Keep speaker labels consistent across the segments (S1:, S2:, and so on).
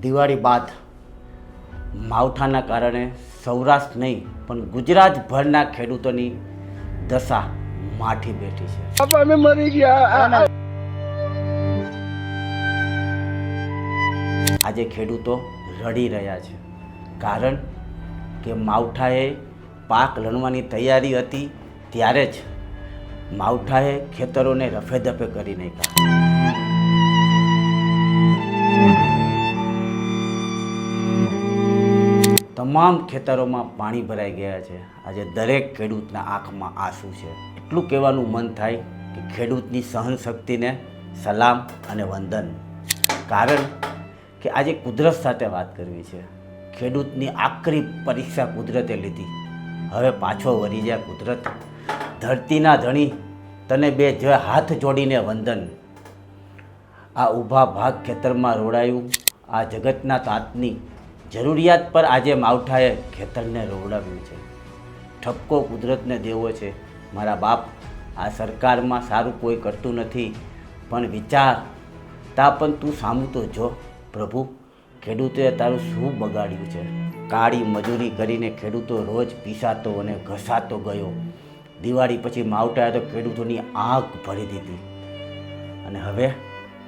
S1: દિવાળી બાદ માવઠાના કારણે સૌરાષ્ટ્ર નહીં પણ ગુજરાતભરના ખેડૂતોની દશા માઠી બેઠી છે.
S2: અમે મરી ગયા.
S1: આજે ખેડૂતો રડી રહ્યા છે. કારણ કે માવઠાએ પાક લણવાની તૈયારી હતી ત્યારે જ માવઠાએ ખેતરોને રફેદફે કરી નાખ્યા. તમામ ખેતરોમાં પાણી ભરાઈ ગયા છે. આજે દરેક ખેડૂતના આંખમાં આંસુ છે. એટલું કહેવાનું મન થાય કે ખેડૂતની સહન શક્તિને સલામ અને વંદન. કારણ કે આજે કુદરત સાથે વાત કરવી છે. ખેડૂતની આકરી પરીક્ષા કુદરતે લીધી. હવે પાછો વળી જાય કુદરત. ધરતીના ધણી તને બે જ હાથ જોડીને વંદન. આ ઊભા ભાગ ખેતરમાં રોડાયું. આ જગતના તાતની જરૂરિયાત પર આજે માવઠાએ ખેતરને રોવડાવ્યું છે. ઠપકો કુદરતને દેવો છે. મારા બાપ આ સરકારમાં સારું કોઈ કરતું નથી, પણ વિચાર, તા પણ તું સામું તો જો, પ્રભુ. ખેડૂતે તારું શું બગાડ્યું છે? કાળી મજૂરી કરીને ખેડૂતો રોજ પીસાતો અને ઘસાતો ગયો. દિવાળી પછી માવઠાએ તો ખેડૂતોની આંખ ભરી દીધી. અને હવે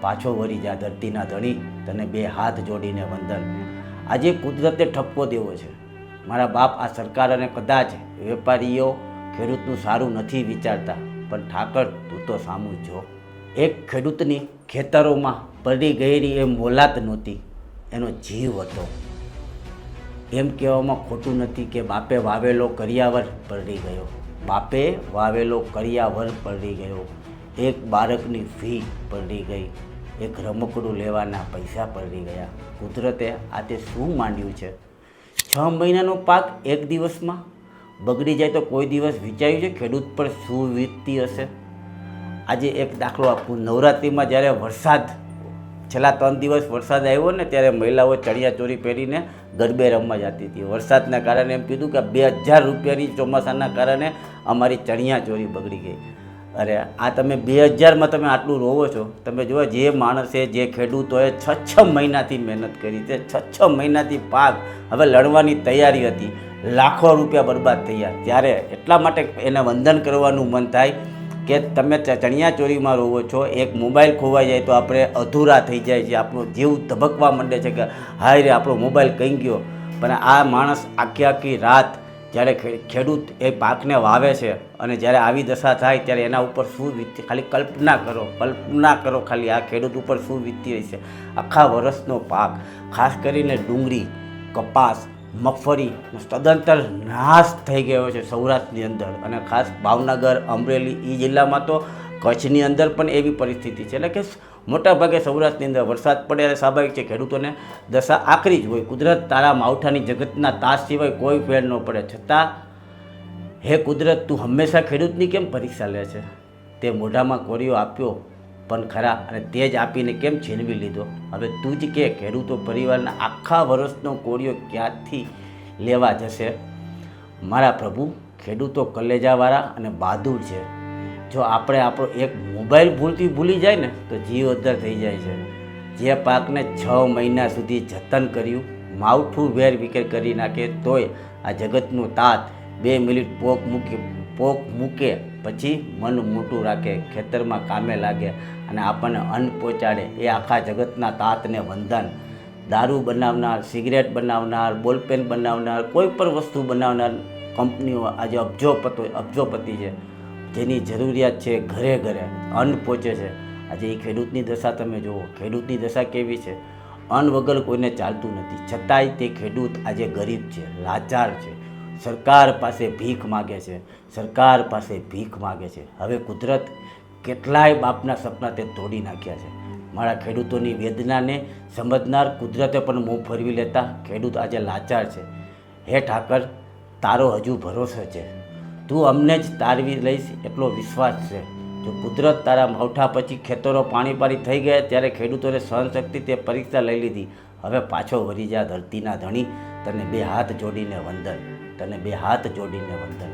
S1: પાછો વળી જા ધરતીના ધણી તને બે હાથ જોડીને વંદન. આજે કુદરતે ઠપકો દેવો છે. મારા બાપ આ સરકાર અને કદાચ વેપારીઓ ખેડૂતનું સારું નથી વિચારતા, પણ ઠાકર, તું તો સામું જો. એક ખેડૂતની ખેતરોમાં પડી ગયેલી એ મોલાત નહોતી, એનો જીવ હતો. એમ કહેવામાં ખોટું નથી કે બાપે વાવેલો કરિયાવર પલળી ગયો. બાપે વાવેલો કરિયાવર પલળી ગયો. એક બાળકની ફી પલળી ગઈ. એક રમકડું લેવાના પૈસા પલળી ગયા. કુદરતે આ તે શું માંડ્યું છે? છ મહિનાનો પાક એક દિવસમાં? બગડી જાય તો કોઈ દિવસ વિચાર્યું છે ખેડૂત પર શું વીતતી હશે? આજે એક દાખલો આપું. નવરાત્રિમાં જ્યારે વરસાદ, છેલ્લા ત્રણ દિવસ વરસાદ આવ્યો ને ત્યારે મહિલાઓ ચણિયા ચોરી પહેરીને ગરબે રમવા જતી હતી. વરસાદના કારણે એમ કીધું કે બે હજાર રૂપિયાની ચોમાસાના કારણે અમારી ચણિયા ચોરી બગડી ગઈ. અરે, આ તમે બે હજારમાં તમે આટલું રોવો છો. તમે જુઓ, જે માણસે જે ખેડૂતોએ છ છ મહિનાથી મહેનત કરી છે. છ છ મહિનાથી પાક હવે લડવાની તૈયારી હતી. લાખો રૂપિયા બરબાદ થયા. ત્યારે એટલા માટે એને વંદન કરવાનું મન થાય કે તમે ચ- ચણિયા ચોરીમાં રોવો છો. એક મોબાઈલ ખોવાઈ જાય તો આપણે અધૂરા થઈ જાય છે. આપણો જીવ ધબકવા માંડે છે કે, હાય રે, આપણો મોબાઈલ કંઈ ગયો? પણ આ માણસ આખી આખી રાત જ્યારે ખેડૂત એ પાકને વાવે છે અને જ્યારે આવી દશા થાય ત્યારે એના ઉપર શું વીતી ખાલી કલ્પના કરો કલ્પના કરો ખાલી આ ખેડૂત ઉપર શું વીતી રહી છે. આખા વર્ષનો પાક, ખાસ કરીને ડુંગળી, કપાસ, મગફળી તદંતર નાશ થઈ ગયો છે સૌરાષ્ટ્રની અંદર. અને ખાસ ભાવનગર, અમરેલી એ જિલ્લામાં તો કચ્છની અંદર પણ એવી પરિસ્થિતિ છે. એટલે કે મોટાભાગે સૌરાષ્ટ્રની અંદર વરસાદ પડે એટલે સ્વાભાવિક છે ખેડૂતોને દશા આકરી જ હોય. કુદરત તારા માવઠાની જગતના તાસ સિવાય કોઈ ફેર ન પડે. છતાં, હે કુદરત, તું હંમેશા ખેડૂતની કેમ પરીક્ષા લે છે? તે મોઢામાં કોરિયો આપ્યો પણ ખરા અને તે જ આપીને કેમ છીનવી લીધો? હવે તું જ કે ખેડૂતો પરિવારના આખા વર્ષનો કોરિયો ક્યાંથી લેવા જશે? મારા પ્રભુ, ખેડૂતો કલેજાવાળા અને બહાદુર છે. જો આપણે આપણો એક મોબાઈલ ભૂલથી ભૂલી જાય ને, તો જીવ અદ્ધર થઈ જાય છે. જે પાકને છ મહિના સુધી જતન કર્યું માવઠું વેર વિકેર કરી નાખે તોય આ જગતનું તાત બે મિનિટ પોક મૂકી, પોક મૂકે પછી મન મોટું રાખે, ખેતરમાં કામે લાગે અને આપણને અન્ન પહોંચાડે એ આખા જગતના તાતને વંદન. દારૂ બનાવનાર, સિગરેટ બનાવનાર, બોલપેન બનાવનાર, કોઈ પણ વસ્તુ બનાવનાર કંપનીઓ આજે અબજોપતો અબજોપતિ છે. જેની જરૂરિયાત છે ઘરે ઘરે અન્ન પહોંચે છે. આજે એ ખેડૂતની દશા તમે જુઓ, ખેડૂતની દશા કેવી છે? અન્ન વગર કોઈને ચાલતું નથી. છતાંય તે ખેડૂત આજે ગરીબ છે, લાચાર છે. સરકાર પાસે ભીખ માગે છે, સરકાર પાસે ભીખ માગે છે. હવે કુદરત કેટલાય બાપના સપના તે તોડી નાખ્યા છે. મારા ખેડૂતોની વેદનાને સમજનાર કુદરતે પણ મોં ફરવી લેતા ખેડૂત આજે લાચાર છે. હે ઠાકર, તારો હજુ ભરોસો છે. તું અમને જ તારવી લઈશ, એટલો વિશ્વાસ છે. જો કુદરત તારા માવઠા પછી ખેતરો પાણી પાણી થઈ ગયા ત્યારે ખેડૂતોને સહનશક્તિ તે પરીક્ષા લઈ લીધી. હવે પાછો વરી જા ધરતીના ધણી, તને બે હાથ જોડીને વંદન, તને બે હાથ જોડીને વંદન.